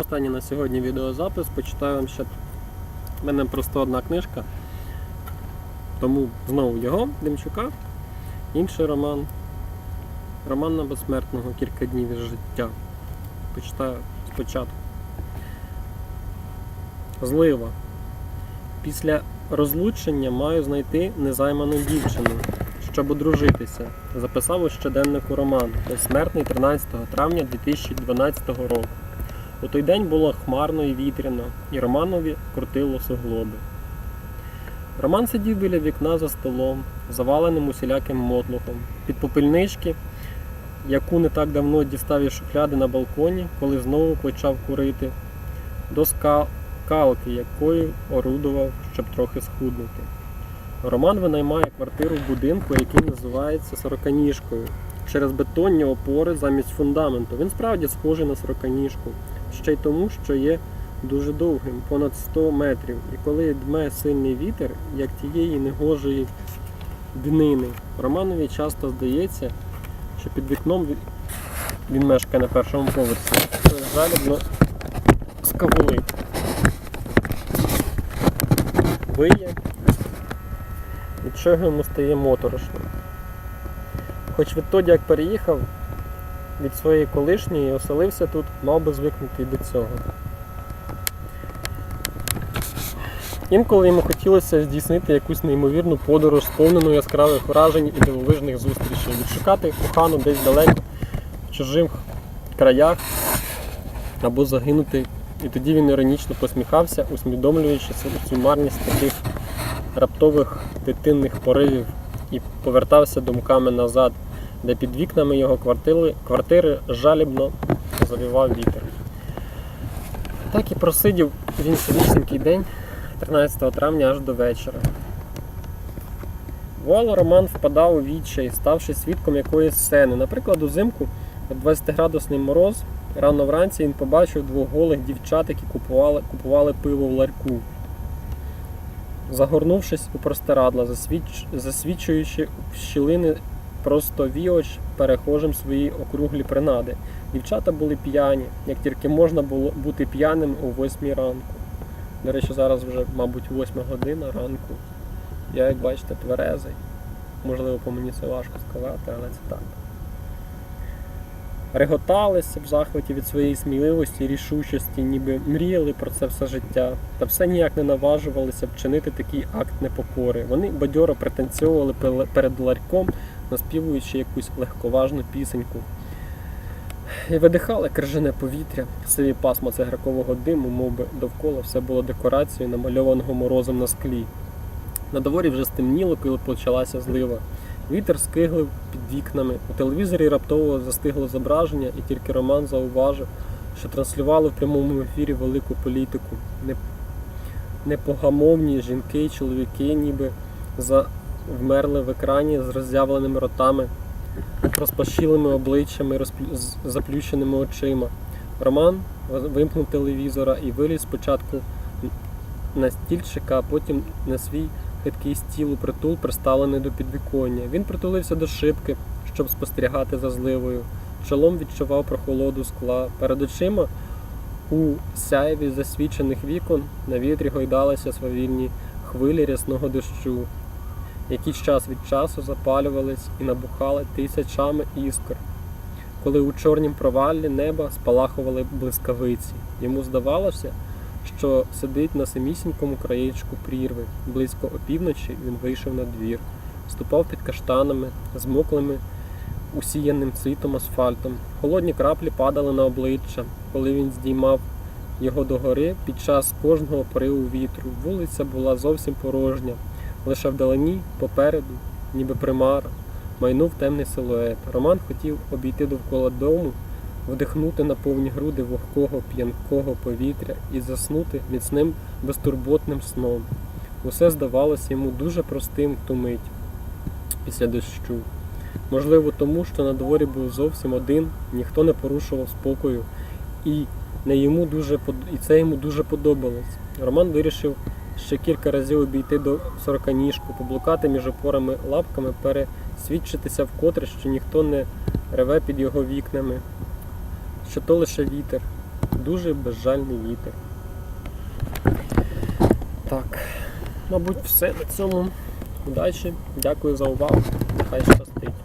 Останній на сьогодні відеозапис. Почитаю вам ще. У мене просто одна книжка. Тому знову його, Демчука. Інший роман. Роман на безсмертного кілька днів із життя. Почитаю спочатку. Злива. Після розлучення маю знайти незайману дівчину, щоб одружитися. Записав у щоденнику роман. Безсмертний 13 травня 2012 року. У той день було хмарно і вітряно, і Романові крутило суглоби. Роман сидів біля вікна за столом, заваленим усіляким мотлухом, під попільнички, яку не так давно дістав із шухляди на балконі, коли знову почав курити, до скалки, якою орудував, щоб трохи схуднути. Роман винаймає квартиру в будинку, який називається сороканіжкою. Через бетонні опори замість фундаменту. Він справді схожий на сороканіжку ще й тому, що є дуже довгим, понад 100 метрів. І коли дме сильний вітер, як тієї негожої днини, Романові часто здається, що під вікном він мешкає на першому поверсі. Жалібно скавули. Виє, від чого йому стає моторошно. Хоч відтоді, як переїхав, від своєї колишньої і оселився тут, мав би звикнути і до цього. Інколи йому хотілося здійснити якусь неймовірну подорож, сповнену яскравих вражень і дивовижних зустрічей, відшукати кохану десь далеко, в чужих краях або загинути. І тоді він іронічно посміхався, усвідомлюючи цю марність таких раптових дитинних поривів і повертався думками назад, де під вікнами його квартири, квартири жалібно завівав вітер. Так і просидів він цілісінький день 13 травня аж до вечора. Вуало Роман впадав у відчай, ставши свідком якоїсь сцени. Наприклад, узимку о 20-градусний мороз, рано вранці він побачив двох голих дівчат, які купували, купували пиво в ларьку. Загорнувшись у простирадла, засвіч... засвічуючи в щілини просто віоч перехожим свої округлі принади. Дівчата були п'яні, як тільки можна було бути п'яним о 8 ранку. До речі, зараз вже, мабуть, 8 година ранку. Я, як бачите, тверезий. Можливо, по мені це важко сказати, але це так. Реготалися в захваті від своєї сміливості рішучості, ніби мріяли про це все життя, та все ніяк не наважувалися вчинити такий акт непокори. Вони бадьоро пританцьовували перед ларьком, наспівуючи якусь легковажну пісеньку. І видихали крижане повітря, сиві пасма цигаркового диму, мов би довкола все було декорацією, намальованого морозом на склі. На дворі вже стемніло, коли почалася злива. Вітер скиглив під вікнами. У телевізорі раптово застигло зображення, і тільки Роман зауважив, що транслювали в прямому ефірі велику політику. Непогамовні жінки і чоловіки ніби завмерли в екрані з роззявленими ротами, розпашілими обличчями, розплю- заплющеними очима. Роман вимкнув телевізора і виліз спочатку на стільчика, а потім на свій хиткий стіл у притул, приставлений до підвіконня. Він притулився до шибки, щоб спостерігати за зливою. Чолом відчував прохолоду скла. Перед очима у сяєві засвічених вікон на вітрі гойдалися свавільні хвилі рясного дощу, які час від часу запалювались і набухали тисячами іскор. Коли у чорнім проваллі неба спалахували блискавиці, йому здавалося, що сидить на самісінькому краєчку прірви. Близько опівночі він вийшов на двір, ступав під каштанами, змоклими усіяним цвітом асфальтом. Холодні краплі падали на обличчя, коли він здіймав його догори під час кожного пориву вітру. Вулиця була зовсім порожня, лише вдалині, попереду, ніби примара, майнув темний силует. Роман хотів обійти довкола дому, вдихнути на повні груди вогкого п'янкого повітря і заснути міцним безтурботним сном. Усе здавалося йому дуже простим ту мить після дощу. Можливо, тому що на дворі був зовсім один, ніхто не порушував спокою, і, не йому дуже, і це йому дуже подобалось. Роман вирішив ще кілька разів обійти до сороканіжку, поблукати між опорами лапками, пересвідчитися вкотре, що ніхто не реве під його вікнами, що то лише вітер дуже безжальний вітер. Так, мабуть, все на цьому. Удачі, дякую за увагу. Хай щастить.